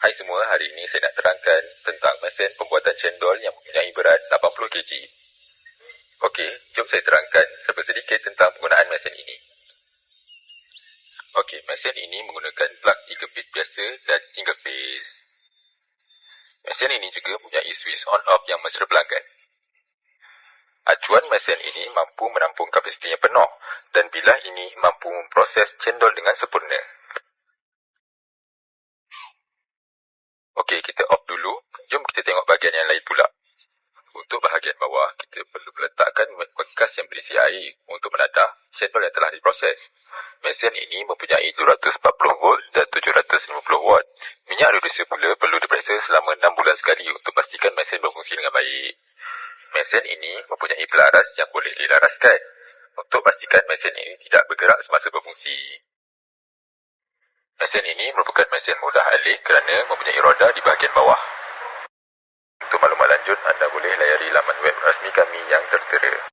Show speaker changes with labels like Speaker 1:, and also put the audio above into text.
Speaker 1: Hai semua, hari ini saya nak terangkan tentang mesin pembuatan cendol yang mempunyai berat 80 kg. Okey, jom saya terangkan sedikit tentang penggunaan mesin ini. Okey, mesin ini menggunakan plug 3 phase biasa dan single phase. Mesin ini juga mempunyai switch on off yang mesra pelanggan. Acuan mesin ini mampu menampung kapasiti yang penuh dan bilah ini mampu memproses cendol dengan sempurna. Okey, kita off dulu. Jom kita tengok bahagian yang lain pula. Untuk bahagian bawah, kita perlu letakkan bekas yang berisi air untuk menadah cendol yang telah diproses. Mesin ini mempunyai 240 volt dan 750 watt. Minyak reducer pula perlu diperiksa selama 6 bulan sekali untuk pastikan mesin berfungsi dengan baik. Mesin ini mempunyai pelaras yang boleh dilaraskan untuk pastikan mesin ini tidak bergerak semasa berfungsi. Mesin ini merupakan mesin mudah alih kerana mempunyai roda di bahagian bawah. Untuk maklumat lanjut, anda boleh layari laman web rasmi kami yang tertera.